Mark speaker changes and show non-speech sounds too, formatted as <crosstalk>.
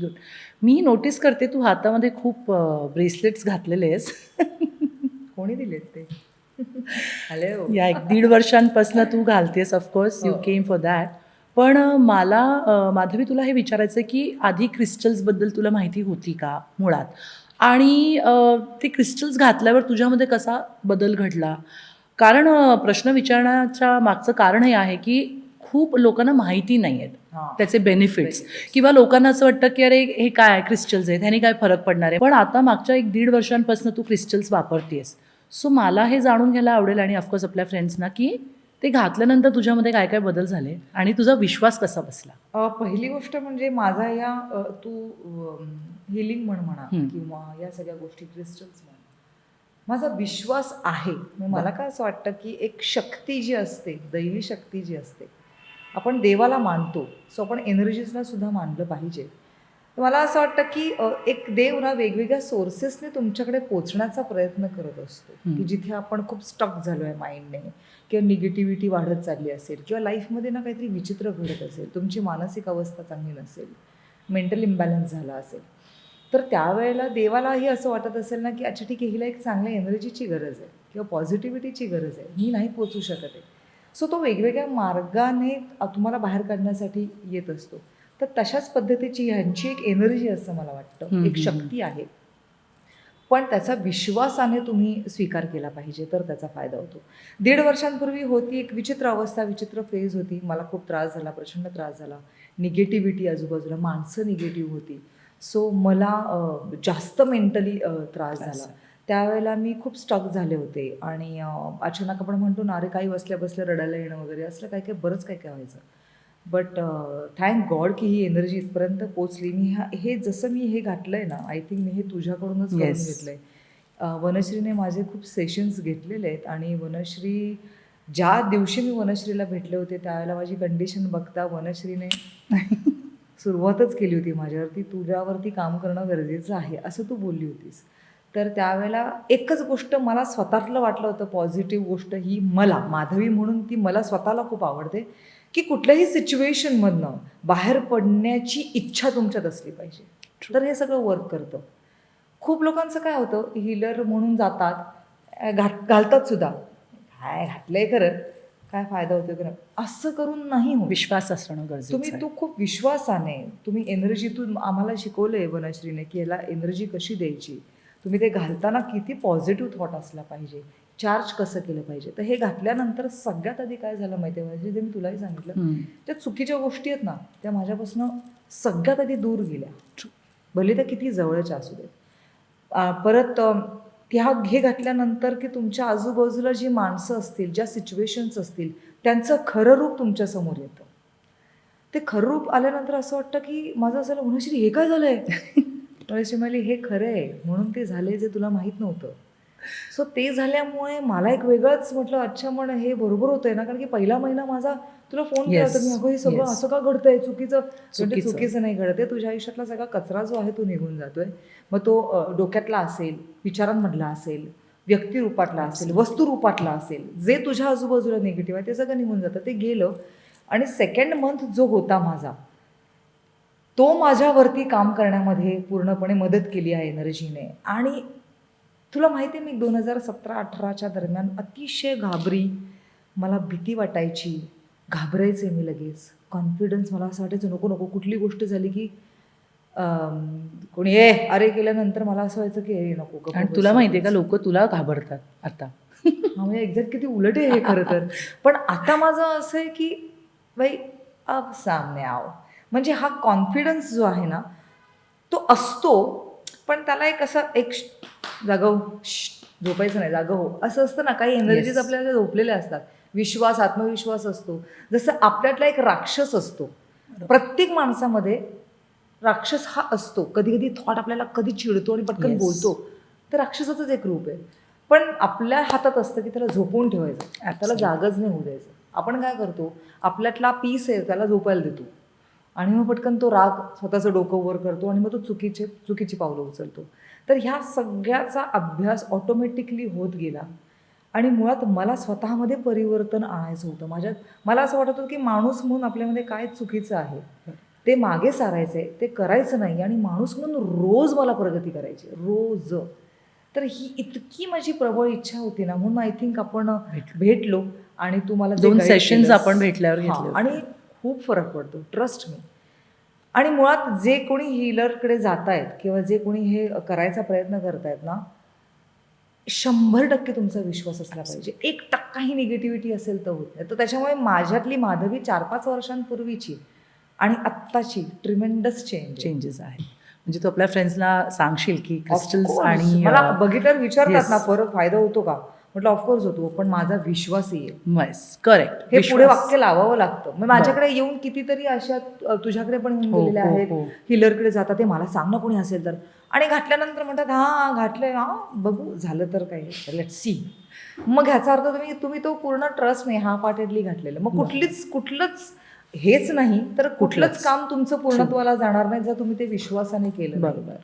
Speaker 1: Good मी notice करते तू हातामध्ये खूप ब्रेसलेट्स घातलेले आहेस. <laughs>
Speaker 2: कोणी दिलेत ते? हॅलो <laughs>
Speaker 1: या एक दीड वर्षांपासून तू घालतेस of course you. Came for that पण मला माधवी तुला हे विचारायचं की आधी क्रिस्टल्सबद्दल तुला माहिती होती का मुळात? आणि ते क्रिस्टल्स घातल्यावर तुझ्यामध्ये कसा बदल घडला? कारण प्रश्न विचारण्याच्या मागचं कारण हे आहे की खूप लोकांना माहिती नाही आहेत. त्याचे बेनिफिट्स किंवा लोकांना असं वाटतं की अरे हे काय क्रिस्टल्स आहेत? ह्याने काय फरक पडणार आहे? पण आता मागच्या एक दीड वर्षांपासून तू क्रिस्टल्स वापरतेस सो मला हे जाणून घ्यायला आवडेल आणि ऑफकोर्स आपल्या फ्रेंड्सना की ते घातल्यानंतर तुझ्यामध्ये काय काय बदल झाले आणि तुझा विश्वास कसा बसला?
Speaker 2: पहिली गोष्ट म्हणजे माझा या तू हिलिंग म्हण म्हणा. किंवा या सगळ्या गोष्टी क्रिस्टल्स म्हण. माझा विश्वास आहे. मला काय असं वाटतं की एक शक्ती जी असते दैवी शक्ती जी असते आपण देवाला मानतो सो आपण एनर्जीजला सुद्धा मानलं पाहिजे. तर मला असं वाटतं की एक देव ना वेगवेगळ्या सोर्सेसने तुमच्याकडे पोचण्याचा प्रयत्न करत असतो. की जिथे आपण खूप स्टक झालो आहे माइंडने किंवा निगेटिव्हिटी वाढत चालली असेल किंवा लाईफमध्ये ना काहीतरी विचित्र घडत असेल तुमची मानसिक अवस्था चांगली नसेल मेंटल इम्बॅलन्स झाला असेल तर त्यावेळेला देवालाही असं वाटत असेल ना की अच्छा ठीक आहे हिला एक चांगल्या एनर्जीची गरज आहे किंवा पॉझिटिव्हिटीची गरज आहे मी नाही पोचू शकत आहे. सो तो वेगवेगळ्या मार्गाने तुम्हाला बाहेर काढण्यासाठी येत असतो. तर तशाच पद्धतीची ह्यांची एक एनर्जी असं मला वाटतं. एक. शक्ती आहे. पण त्याचा विश्वासाने तुम्ही स्वीकार केला पाहिजे तर त्याचा फायदा होतो. दीड वर्षांपूर्वी होती एक विचित्र अवस्था विचित्र फेज होती. मला खूप त्रास झाला प्रचंड त्रास झाला. निगेटिव्हिटी आजूबाजूला माणसं निगेटिव्ह होती. सो मला जास्त मेंटली त्रास झाला. त्यावेळेला मी खूप स्टक झाले होते. आणि अचानक आपण म्हणतो ना अरे काही बसल्या बसल्या रडायला येणं वगैरे असलं काय काय बरंच काय काय व्हायचं. बट थँक गॉड की ही एनर्जी इथपर्यंत पोचली मी ह्या हे जसं मी हे घातलंय ना आय थिंक मी हे तुझ्याकडूनच करून
Speaker 1: Yes.
Speaker 2: घेतलंय. अ, वनश्रीने माझे खूप सेशन्स घेतलेले आहेत. आणि वनश्री ज्या दिवशी मी वनश्रीला भेटले होते त्यावेळेला माझी कंडिशन बघता वनश्रीने <laughs> सुरुवातच केली होती माझ्यावरती. तुझ्यावरती काम करणं गरजेचं आहे असं तू बोलली होतीस. तर त्यावेळेला एकच गोष्ट मला स्वतःतलं वाटलं होतं पॉझिटिव्ह गोष्ट ही मला माधवी म्हणून ती मला स्वतःला खूप आवडते की कुठल्याही सिच्युएशनमधनं बाहेर पडण्याची इच्छा तुमच्यात असली पाहिजे. तर हे सगळं वर्क करतं. खूप लोकांचं काय होतं हिलर म्हणून जातात घाट घालतात सुद्धा. काय घातलंय खरं? काय फायदा होतो खरं? असं करून नाही होत.
Speaker 1: विश्वास असणं गरजेचं
Speaker 2: तुम्ही. तू खूप विश्वासाने तुम्ही एनर्जीतून आम्हाला शिकवलंय वनश्रीने की याला एनर्जी कशी द्यायची? तुम्ही ते घालताना किती पॉझिटिव्ह थॉट असला पाहिजे. चार्ज कसं केलं पाहिजे? तर हे घातल्यानंतर सगळ्यात आधी काय झालं माहिती आहे जे मी तुलाही सांगितलं. त्या चुकीच्या गोष्टी आहेत ना त्या माझ्यापासून सगळ्यात आधी दूर गेल्या. भले त्या किती जवळच्या असू देत. परत त्या हे घातल्यानंतर की तुमच्या आजूबाजूला जी माणसं असतील ज्या सिच्युएशन्स असतील त्यांचं खरं रूप तुमच्यासमोर येतं. ते खरं रूप आल्यानंतर असं वाटतं की माझं असं उन्हाश्री हे काय झालंय? <laughs> उन्हाश्री म्हणाली हे खरं आहे म्हणून ते झाले जे तुला माहीत नव्हतं. सो ते झाल्यामुळे मला एक वेगळंच म्हटलं अच्छा म्हण हे बरोबर होतंय ना कारण की पहिला महिना माझा तुला फोन केला होता मी अगं हे सगळं. असं का घडतंय? चुकीचं. म्हणजे
Speaker 1: चुकीचं.
Speaker 2: नाही घडत आहे. तुझ्या आयुष्यातला सगळा कचरा जो आहे तो निघून जातोय. मग तो डोक्यातला असेल विचारांमधला असेल व्यक्तिरूपातला असेल वस्तुरूपातला असेल जे तुझ्या आजूबाजूला निगेटिव्ह आहे ते सगळं निघून जातं. ते गेलं. आणि सेकंड मंथ जो होता माझा तो माझ्यावरती काम करण्यामध्ये पूर्णपणे मदत केली आहे एनर्जीने आणि तुला माहिती आहे मी दोन हजार सतरा अठराच्या दरम्यान अतिशय घाबरी मला भीती वाटायची. घाबरायचे मी लगेच. कॉन्फिडन्स मला असं वाटायचं नको नको कुठली गोष्ट झाली की कोणी ए अरे केल्यानंतर मला असं व्हायचं की ए नको
Speaker 1: आणि तुला माहितीये
Speaker 2: बस.
Speaker 1: का लोक तुला घाबरतात आता?
Speaker 2: हा म्हणजे एक्झॅक्ट किती उलट आहे हे खरं तर. पण आता माझं असं आहे की बाई अब सामने आव म्हणजे हा कॉन्फिडन्स जो आहे ना तो असतो पण त्याला एक असं एक जागव झोपायचं नाही जागं हो असं असतं ना काही एनर्जीज
Speaker 1: Yes.
Speaker 2: आपल्याला झोपलेल्या असतात. विश्वास आत्मविश्वास असतो. जसं आपल्यातला एक राक्षस असतो. प्रत्येक माणसामध्ये राक्षस हा असतो. कधी कधी थॉट आपल्याला कधी चिडतो आणि पटकन
Speaker 1: Yes.
Speaker 2: बोलतो. तर राक्षसाचंच एक रूप आहे. पण आपल्या हातात असतं की त्याला झोपवून ठेवायचं. त्याला. जागच नाही होऊ द्यायचं. आपण काय करतो? आपल्यातला पीस आहे त्याला झोपायला देतो. आणि मग पटकन तो राग स्वतःचं डोकं वर करतो आणि मग तो चुकीचे चुकीची पावलं उचलतो. तर ह्या सगळ्याचा अभ्यास ऑटोमॅटिकली होत गेला. आणि मुळात मला स्वतःमध्ये परिवर्तन आणायचं होतं. माझ्यात मला असं वाटत होतं की माणूस म्हणून आपल्यामध्ये काय चुकीचं आहे ते मागे सारायचं आहे ते करायचं नाही आणि माणूस म्हणून रोज मला प्रगती करायची रोज. तर ही इतकी माझी प्रबळ इच्छा होती ना म्हणून आय थिंक आपण
Speaker 1: भेटलो.
Speaker 2: आणि तू मला जे
Speaker 1: दोन सेशन्स आपण भेटल्यावर.
Speaker 2: आणि खूप फरक पडतो. ट्रस्ट मी आणि मुळात जे कोणी हिलरकडे जात आहेत किंवा जे कोणी हे करायचा प्रयत्न करतायत ना शंभर टक्के तुमचा विश्वास असला पाहिजे. एक टक्काही निगेटिव्हिटी असेल तर होत नाही. तर त्याच्यामुळे माझ्यातली माधवी चार पाच वर्षांपूर्वीची आणि आत्ताची ट्रिमेंडस चेंज
Speaker 1: चेंजेस आहेत. म्हणजे तू आपल्या फ्रेंड्सला सांगशील की क्रिस्टल्स आणि
Speaker 2: मला बघितल्यावर विचारतात. ना परत फायदा होतो का? म्हटलं ऑफकोर्स होतो पण माझा आहे
Speaker 1: मस करेक्ट
Speaker 2: हे पुढे वाक्य लावावं लागतं. मग माझ्याकडे येऊन कितीतरी अशा तुझ्याकडे पण येऊन
Speaker 1: हो,
Speaker 2: गेलेल्या
Speaker 1: हो,
Speaker 2: आहेत.
Speaker 1: हो.
Speaker 2: हिलरकडे जातात ते मला सांग ना कोणी असेल तर. आणि घातल्यानंतर म्हणतात हा घातलंय. हा बघू झालं तर काय लेट सी मग ह्याचा अर्थ तुम्ही तुम्ही तो पूर्ण ट्रस्ट नाही हा पार्टेडली घातलेला. मग कुठलीच कुठलंच हेच नाही तर कुठलंच. काम तुमचं पूर्णत्वाला जाणार नाही जर तुम्ही ते विश्वासाने केलं.
Speaker 1: बरोबर.